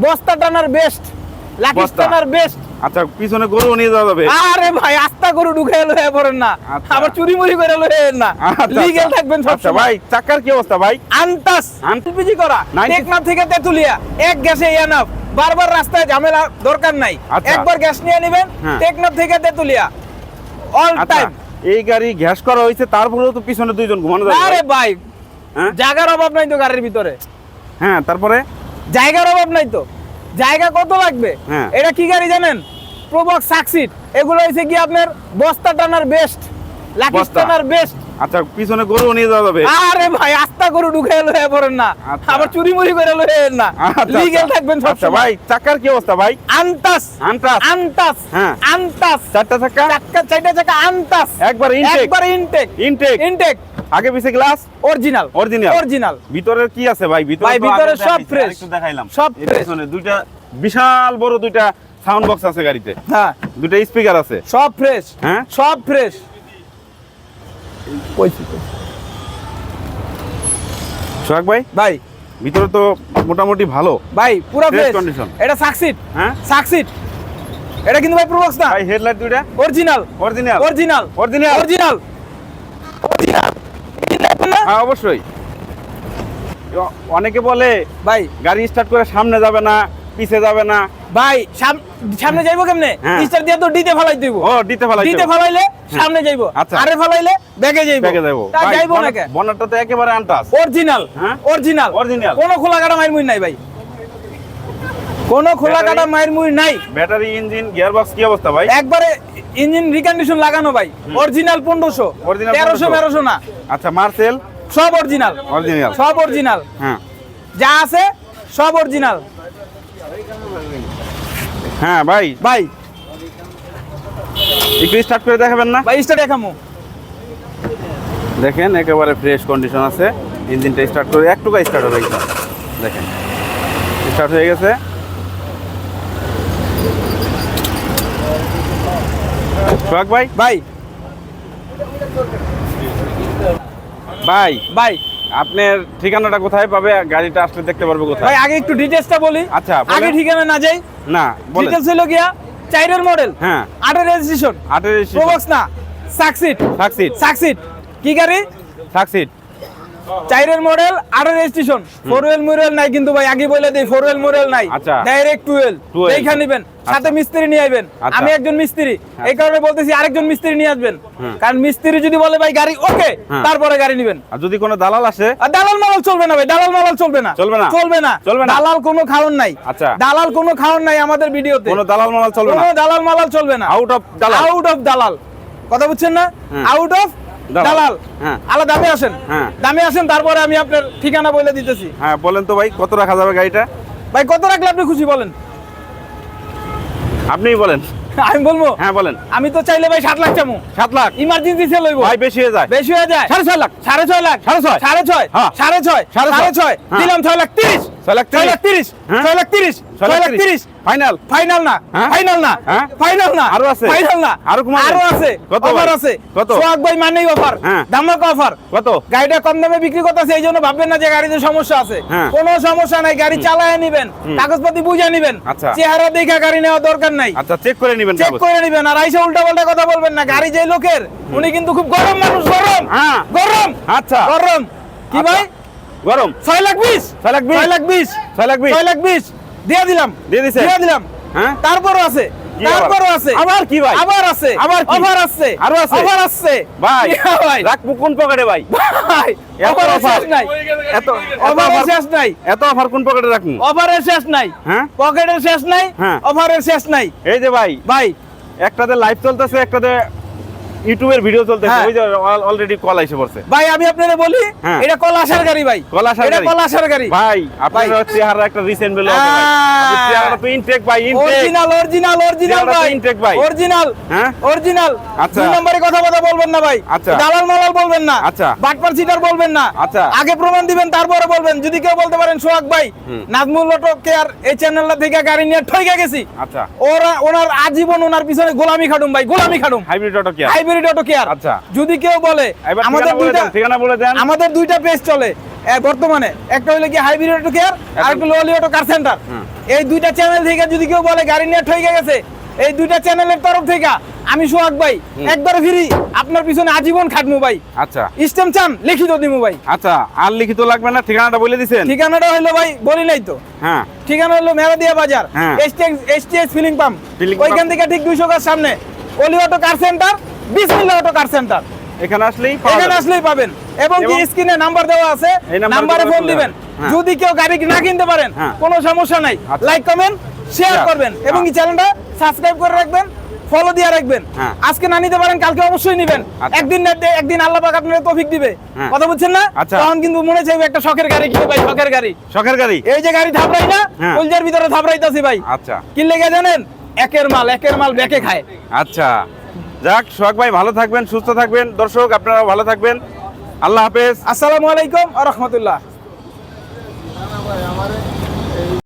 বস্তা টানার best lucky টানার বেস্ট আচ্ছা পিছনে গরু নিয়ে যাওয়া যাবে? আরে ভাই আস্তা করে ঢুকে এলো হয়ে পড়েন না। আচ্ছা। আবার চুরি মুড়ি করে এলো হয়ে না। আচ্ছা, লিগেল আচ্ছা। থাকবেন সব আচ্ছা ভাই চাকার কি অবস্থা ভাই? আনতাস আন- এলপিজি করা। 90 টেকনাফ থেকে তেতুলিয়া। এক গ্যাসে ইয়ানাফ বারবার রাস্তায় ঝামেলা দরকার নাই। আচ্ছা। একবার গ্যাস নিয়ে নেবেন হ্যাঁ। টেকনাফ থেকে তেতুলিয়া। অল আচ্ছা টাইম এই গাড়ি গ্যাস করা হয়েছে তারপরেও তো পিছনে দুইজন ঘুমানো যাবে আরে ভাই। ভাই হ্যাঁ? জায়গার অভাব নাই তো গাড়ির ভিতরে। হ্যাঁ তারপরে? জায়গার অভাব নাই তো। জায়গা কত লাগবে? হ্যাঁ। এটা কি গাড়ি জানেন? প্রবক সাকসিড এগুলো হচ্ছে কি আপনার বস্তা টানার বেস্ট লাকি টানার বেস্ট আচ্ছা পিছনে গরু নিয়ে যাওয়া যাবে। আরে ভাই আস্তা করে ঢুকে পড়েন না। আচ্ছা। আবার চুরি মুড়ি করে না। আচ্ছা, লিগেল আচ্ছা। থাকবেন সব আচ্ছা ভাই চাকার কি অবস্থা ভাই? আনতাস। আনটাস আনতাস। হ্যাঁ। আনতাস। চারটা চাকা? চাকা চারটা চাকা আনতাস। একবার ইনটেক একবার ইনটেক ইনটেক ইনটেক আগে পিছে গ্লাস অরিজিনাল অরিজিনাল অরিজিনাল ভিতরের কি আছে ভাই? ভিতরে ভাই, ভিতরে সব fresh। আরেকটু দেখাইলাম। সব fresh। দুইটা বিশাল বড় দুইটা সাউন্ড বক্স আছে গাড়িতে। হ্যাঁ। দুইটা স্পিকার আছে। সব ফ্রেশ হ্যাঁ? সব ফ্রেশ কইছি সোহাগ ভাই? ভাই। ভিতরে তো মোটামুটি ভালো। ভাই পুরো ফ্রেশ condition। এটা সাকসিড হ্যাঁ? সাকসিড এটা কিন্তু ভাই প্রবক্স না। ভাই হেডলাইট দুইটা? Original original original original original হ্যাঁ অবশ্যই। অনেকে বলে ভাই। গাড়ি স্টার্ট করে সামনে যাবে না পিছে যাবে না। ভাই সামনে যাইবো কেমনে? হ্যাঁ। স্টার দিয়ে তো ডিতে ফেলাই দিব। ও দিতে ফেলাই ডিতে ফেলাইলে সামনে যাইবো। আচ্ছা। আরে ফেলাইলে ব্যাগে যাইবো। ব্যাগে যাব তা যাইবো না কে? বনারটা তো একেবারে আনটাস। অরিজিনাল হ্যাঁ? Original Original। কোনো খোলা কাটা মাইর মুই নাই ভাই। কোনো খোলা? কাটা মাইর মুই নাই। ব্যাটারি ইঞ্জিন গিয়ার বক্স কি অবস্থা ভাই? একবারে ইঞ্জিন রিকন্ডিশন লাগানো ভাই। অরিজিনাল পনেরোশো। Original তেরোশো 1500 না। আচ্ছা মার্সেল সব অরিজিনাল। অরিজিনাল। সব অরিজিনাল। হ্যাঁ। যা আছে সব অরিজিনাল। হ্যাঁ ভাই। ভাই। একটু স্টার্ট করে দেখাবেন না? ভাই স্টার্ট দেখামু। দেখেন একেবারে ফ্রেশ কন্ডিশন আছে। ইঞ্জিনটা স্টার্ট করে একটু স্টার্ট হবে একদম দেখেন। স্টার্ট হয়ে গেছে। সোহাগ ভাই। ভাই। ভাই ভাই। আপনার ঠিকানাটা কোথায় পাবে? গাড়িটা আসলে দেখতে পারবে ভাই কোথায় আগে একটু ডিটেলসটা বলি। আচ্ছা। আগে ঠিকানা না যাই। না ডিটেইলস হলো গিয়া চাইরের মডেল হ্যাঁ। আটের রেজিস্ট্রেশন আটের রেজিস্ট্রেশন প্রবক্স না সাকসিট সাকসিট সাকসিট কি গাড়ি? সাকসিড চাইরের মডেল আটের রেজিস্ট্রেশন ফোর হুইল মুরেল নাই কিন্তু ভাই আগে বলে দেই ফোর হুইল মুরেল নাই। ডাইরেক্ট টুয়েল 12 এইখানে নেবেন সাথে মিস্ত্রি নিয়ে আসবেন আচ্ছা। আমি একজন মিস্ত্রি। এই কারণে বলতেছি আরেকজন মিস্ত্রি নিয়ে আসবেন। কারণ মিস্ত্রি যদি বলে ভাই গাড়ি ওকে হ্যাঁ। তারপরে গাড়ি নেবেন। আর যদি কোনো দালাল আসে? দালাল মালাল চলবে না ভাই দালাল মালাল চলবে না। চলবে না? চলবে না। চলবে না? দালাল কোনো খাওন নাই। আচ্ছা। দালাল কোনো খাওন নাই আমাদের ভিডিওতে। কোনো দালাল মালাল চলবে না। কোনো দালাল মালাল চলবে না। আউট অফ দালাল। আউট অফ দালাল। কথা বুঝছেন না? হ্যাঁ। আউট অফ দালাল। হ্যাঁ। আলা দামে আসেন হ্যাঁ। দামে আসেন তারপরে আমি আপনার ঠিকানা বলে দিতেছি। হ্যাঁ বলেন তো ভাই কত রাখা যাবে গাড়িটা? ভাই কত রাখলে আপনি খুশি বলেন? আপনিই বলেন। আমি বলব? হ্যাঁ বলেন। আমি তো চাইলে ভাই সাত লাখ চামু। সাত লাখ? ইমার্জেন্সি সেল হইব। ভাই বেশি হয়ে যায়। বেশি হয়ে যায়। সাড়ে ছয় লাখ। সাড়ে ছয় লাখ। সাড়ে ছয়। সাড়ে ছয়? হ্যাঁ। সাড়ে ছয়? সাড়ে ছয়। সাড়ে ছয়। দিলাম ছয় লাখ তিরিশ। ছয় লাখ ছয় লাখ তিরিশ? ছয় লাখ তিরিশ। ছয় লাখ তিরিশ। ফাইনাল ফাইনাল না। হ্যাঁ? ফাইনাল না। হ্যাঁ? ফাইনাল না। আরও আছে? ফাইনাল না। আরও? আরও আছে। কত অফার আছে। কত? সোহাগ ভাই মানেই অফার হ্যাঁ। ধামাকা অফার কত? গাড়িটা কম দামে বিক্রি করতেছে এই জন্য ভাববেন না যে গাড়িতে সমস্যা আছে। হ্যাঁ। কোনো সমস্যা নাই গাড়ি চালায় নিবেন। কাগজপাতি বুঝে নিবেন। আচ্ছা। চেহারা দেখা গাড়ি নেওয়া দরকার নাই। আচ্ছা চেক করে নেবেন চেক করে নিবেন। আর আইসা উল্টা পাল্টা কথা বলবেন না। গাড়ি যে লোকের উনি কিন্তু খুব গরম মানুষ। গরম। হ্যাঁ। গরম। আচ্ছা। গরম। কি আচ্ছা। ভাই? গরম। ছয় লাখ বিশ। ছয় লাখ বিশ? ছয় লাখ বিশ। ছয় লাখ বিশ? ছয় লাখ বিশ। দিয়ে দিলাম। দিয়ে দিছে? দিয়ে দিলাম। হ্যাঁ? তারপরও আছে। তারপরও আছে। আবার কি ভাই? আবার আছে। আবার কি? আবার আছে। আরও আছে? আবার আছে। ভাই ভাই। রাখব কোন পকেটে ভাই? ভাই offer? শেষ নাই। এত offer- শেষ নাই। এত অফার কোন পকেটে রাখব? অফারের শেষ নাই। হ্যাঁ? পকেটের শেষ নাই। হ্যাঁ। অফারের শেষ নাই। এই যে ভাই ভাই। একটাতে লাইভ চলতেছে একটাতে ইউটিউবের ভিডিও চলতেছে হ্যাঁ। ওই যে অলরেডি কল এসে পড়ছে ভাই আমি আপনারে বলি হ্যাঁ। এটা কল আসার গাড়ি ভাই কল আসার এটা কল আসার গাড়ি ভাই আপনার ভাই। চেহারা একটা রিসেন্ট বেলো আছে ভাই তো ইনটেক ভাই ইনটেক অরিজিনাল অরিজিনাল অরিজিনাল ভাই intake ভাই। অরিজিনাল হ্যাঁ? অরিজিনাল আচ্ছা। দুই নম্বরে কথা কথা বলবেন না ভাই আচ্ছা। দালাল মালাল বলবেন না আচ্ছা। বাটপার সিটার বলবেন না আচ্ছা। আগে প্রমাণ দিবেন তারপরে বলবেন যদি কেউ বলতে পারেন সোহাগ ভাই। নাজমুল লটক কেয়ার এই চ্যানেলটা থেকে গাড়ি নিয়ে ঠইকে গেছি আচ্ছা ওরা ওনার আজীবন ওনার পিছনে গোলামি খাটুম ভাই গোলামি খাটুম হাইব্রিড অটো কি হাইব্রিড অটো কেয়ার আচ্ছা। যদি কেউ বলে আমাদের দুইটা ঠিকানা বলে দেন। আমাদের দুইটা পেজ চলে বর্তমানে। একটা হইল কি হাইব্রিড অটো কেয়ার আর একটা লোয়ালি অটো কার সেন্টার এই দুইটা চ্যানেল থেকে যদি কেউ বলে গাড়ি গেছে এই দুইটা চ্যানেলের তরফ থেকে আমি সোহাগ ভাই একবার ফিরি আপনার পিছনে আজীবন খাটমু ভাই। আচ্ছা। স্টেম চান লিখিত দিমু ভাই। আচ্ছা আর লিখিত লাগবে না ঠিকানাটা বলে দিছেন। ঠিকানাটা হলো ভাই বলি নাই তো। হ্যাঁ। ঠিকানা হলো মেরাদিয়া বাজার। এসটিএস ফিলিং পাম্প ওইখান থেকে ঠিক দুইশো গাছ সামনে। অলি অটো কার সেন্টার বিসমিল্লা অটো কার সেন্টার। এখানে আসলেই এখানে আসলেই পাবেন। এবং কি স্ক্রিনে নাম্বার দেওয়া আছে নাম্বারে ফোন দিবেন। হ্যাঁ। যদি কেউ গাড়ি না কিনতে পারেন হ্যাঁ। কোনো সমস্যা নাই। লাইক কমেন্ট শেয়ার করবেন। এবং হ্যাঁ। এই চ্যানেলটা সাবস্ক্রাইব করে রাখবেন ফলো দিয়ে রাখবেন। আজকে না নিতে পারেন কালকে অবশ্যই নেবেন। আচ্ছা। একদিন একদিন আল্লাহ পাক আপনার তৌফিক দিবে। কথা বুঝছেন না? আচ্ছা। তখন কিন্তু মনে চাইবে একটা শখের গাড়ি কিনে ভাই শখের গাড়ি। শখের গাড়ি? এই যে গাড়ি থাপড়াই না। কলজার ভিতরে থাপড়াইতাছি ভাই। আচ্ছা। কি লেগে জানেন? একের মাল একের মাল ব্যাকে খায়। আচ্ছা। যাক, সোহাগ ভাই ভালো থাকবেন, সুস্থ থাকবেন। দর্শক, আপনারাও ভালো থাকবেন। আল্লাহ হাফেজ। আসসালামু আলাইকুম রহমতুল্লাহ।